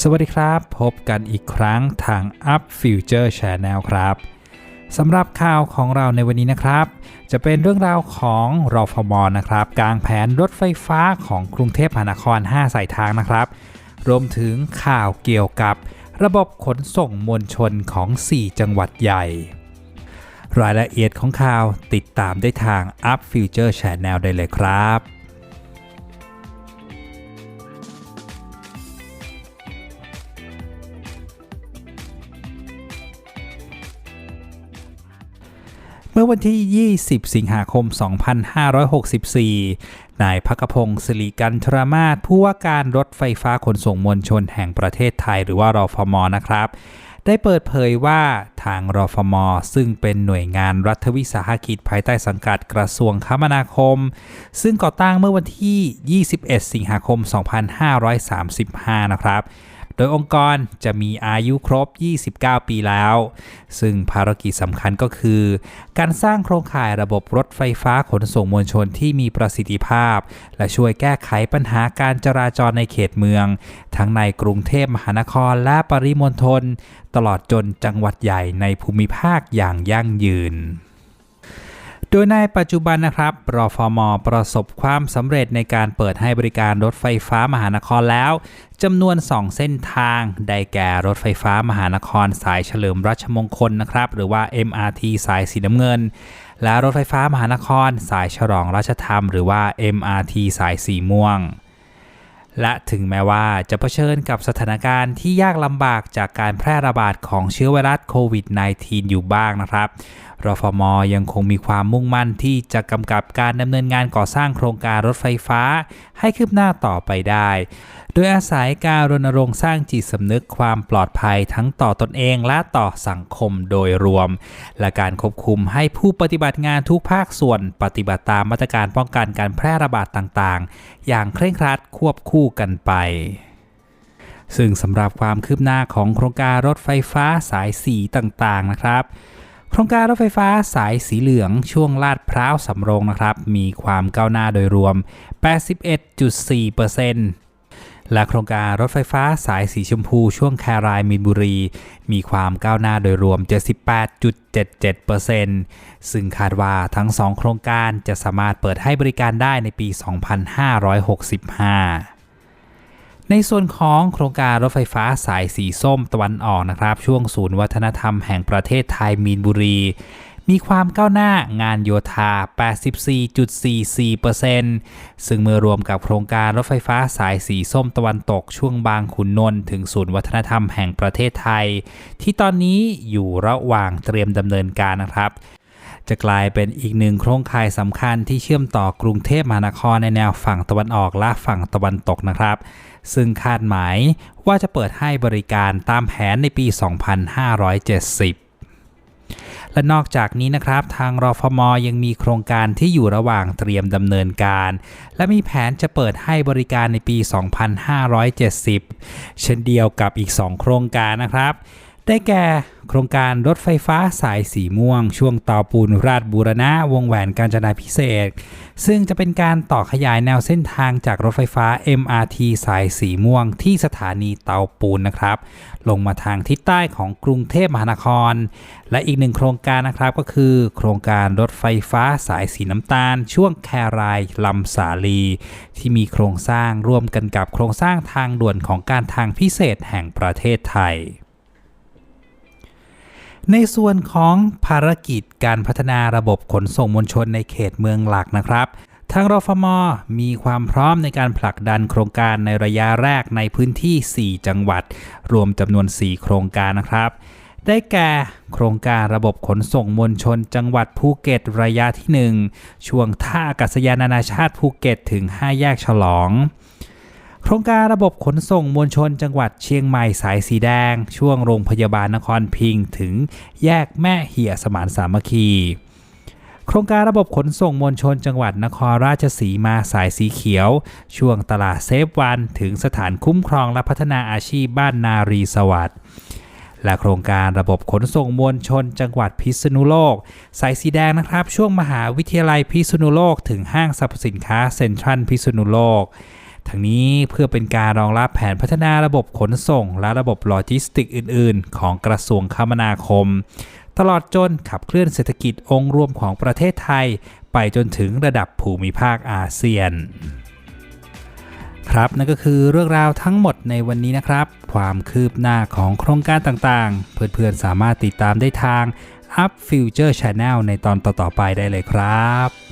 สวัสดีครับ พบกันอีกครั้งทาง Up Future Channel ครับสำหรับข่าวของเราในวันนี้นะครับ จะเป็นเรื่องราวของรอฟมอนะครับกลางแผนรถไฟฟ้าของกรุงเทพมหานคร 5 สายทางนะครับ รวมถึงข่าวเกี่ยวกับระบบขนส่งมวลชนของ 4 จังหวัดใหญ่ รายละเอียดของข่าวติดตามได้ทาง Up Future Channel ได้เลยครับ เมื่อวันที่ 20 สิงหาคม 2564 นายพักพงศ์สิริกันทรมาศผู้ว่าการรถไฟฟ้าขนส่งมวลชนแห่งประเทศไทยหรือว่ารอฟมนะครับ ได้เปิดเผยว่าทางรอฟม ซึ่งเป็นหน่วยงานรัฐวิสาหกิจภายใต้สังกัดกระทรวงคมนาคม ซึ่งก่อตั้งเมื่อวันที่ 21 สิงหาคม 2535 นะครับ โดยองค์กรจะมีอายุครบ 29 ปีแล้ว ซึ่งภารกิจสำคัญก็คือ การสร้างโครงข่ายระบบรถไฟฟ้าขนส่งมวลชนที่มีประสิทธิภาพ และช่วยแก้ไขปัญหาการจราจรในเขตเมือง ทั้งในกรุงเทพมหานครและปริมณฑลตลอดจนจังหวัดใหญ่ในภูมิภาคอย่างยั่งยืน โดยในปัจจุบันนะครับรอฟม ประสบความสำเร็จในการเปิดให้บริการรถไฟฟ้ามหานครแล้วจำนวน 2 เส้นทาง ได้แก่รถไฟฟ้ามหานครสายเฉลิมรัชมงคลนะครับ หรือว่า MRT สายสีน้ำเงิน และรถไฟฟ้ามหานคร สายฉลองราชธรรม หรือว่า MRT สายสีม่วง และถึงแม้ว่าจะเผชิญกับสถานการณ์ที่ยากลำบากจากการแพร่ระบาดของเชื้อไวรัสโควิด -19 อยู่บ้างนะครับ รฟมยังคงมีความมุ่งมั่นที่จะกำกับการดำเนินงานก่อสร้างโครงการรถไฟฟ้า ให้คืบหน้าต่อไปได้ โดยอาศัยการรณรงค์สร้างจิตสำนึกความปลอดภัยทั้งต่อตนเองและต่อสังคมโดยรวม และการควบคุมให้ผู้ปฏิบัติงานทุกภาคส่วนปฏิบัติตามมาตรการป้องกันการแพร่ระบาดต่างๆ อย่างเคร่งครัดควบคู่กันไปซึ่งสำหรับความคืบหน้าของโครงการรถไฟฟ้าสายสีต่างๆนะครับ โครงการรถไฟฟ้าสายสีเหลืองช่วงลาดพร้าวสำโรงนะครับ มีความก้าวหน้าโดยรวม 81.4%และโครงการรถไฟฟ้าสายสีชมพูช่วงแครายมีนบุรี มีความก้าวหน้าโดยรวม 78.77%ซึ่งคาดว่าทั้ง2โครงการจะสามารถเปิดให้บริการได้ในปี 2565 ในส่วนของโครงการรถไฟฟ้าสายสีส้มตะวันออกนะครับ ช่วงศูนย์วัฒนธรรมแห่งประเทศไทยมีนบุรี มีความก้าวหน้างานโยธา 84.44%ซึ่งเมื่อรวมกับโครงการรถไฟฟ้าสายสีส้มตะวันตกช่วงบางขุนนนท์ถึงศูนย์วัฒนธรรมแห่งประเทศไทย ที่ตอนนี้อยู่ระหว่างเตรียมดำเนินการนะครับ จะกลายเป็นอีกหนึ่งโครงข่ายสำคัญที่เชื่อมต่อกรุงเทพมหานครในแนวฝั่งตะวันออกและฝั่งตะวันตกนะครับ ซึ่งคาดหมายว่าจะเปิดให้บริการตามแผนในปี 2570และนอกจากนี้นะครับ ทางรฟมยังมีโครงการที่อยู่ระหว่างเตรียมดำเนินการ และมีแผนจะเปิดให้บริการในปี 2570 เช่นเดียวกับอีก 2 โครงการนะครับ ได้แก่โครงการรถไฟฟ้าสายสีม่วง ช่วงเตาปูนราชบูรณะวงแหวนกาญจนาพิเศษ ซึ่งจะเป็นการต่อขยายแนวเส้นทางจากรถไฟฟ้า MRT สายสีม่วง ที่สถานีเตาปูนนะครับ ลงมาทางทิศใต้ของกรุงเทพมหานคร และอีกหนึ่งโครงการนะครับก็คือ โครงการรถไฟฟ้าสายสีน้ำตาล ช่วงแครายลำสาลี ที่มีโครงสร้างร่วมกันกับโครงสร้างทางด่วนของการทางพิเศษแห่งประเทศไทย ในส่วนของภารกิจการพัฒนาระบบขนส่งมวลชนในเขตเมืองหลักนะครับ ทางรฟม มีความพร้อมในการผลักดันโครงการในระยะแรกในพื้นที่ 4 จังหวัด รวมจำนวน 4 โครงการนะครับ ได้แก่ โครงการระบบขนส่งมวลชน จังหวัดภูเก็ตระยะที่ 1 ช่วงท่าอากาศยานานาชาติภูเก็ตถึง 5 แยกฉลอง โครงการระบบขนส่งมวลชนจังหวัดเชียงใหม่สายสีแดง ช่วงโรงพยาบาลนครพิงถึงแยกแม่เหี่ยสมานสามัคคี โครงการระบบขนส่งมวลชนจังหวัดนครราชสีมาสายสีเขียว ช่วงตลาดเซฟวันถึงสถานคุ้มครองและพัฒนาอาชีพบ้านนารีสวัสดิ์และโครงการระบบขนส่งมวลชนจังหวัดพิษณุโลก สายสีแดงนะครับ ช่วงมหาวิทยาลัยพิษณุโลก ถึงห้างสรรพสินค้าเซ็นทรัลพิษณุโลก ทั้งนี้เพื่อเป็นการรองรับแผนพัฒนาระบบขนส่ง และระบบโลจิสติกอื่น ๆ ของกระทรวงคมนาคม ตลอดจนขับเคลื่อนเศรษฐกิจองค์รวมของประเทศไทย ไปจนถึงระดับภูมิภาคอาเซียนครับนั่นก็คือเรื่องราวทั้งหมดในวันนี้นะครับ ความคืบหน้าของโครงการต่างๆ เพื่อนๆสามารถติดตามได้ทาง Up Future Channel ในตอนต่อๆไปได้เลยครับ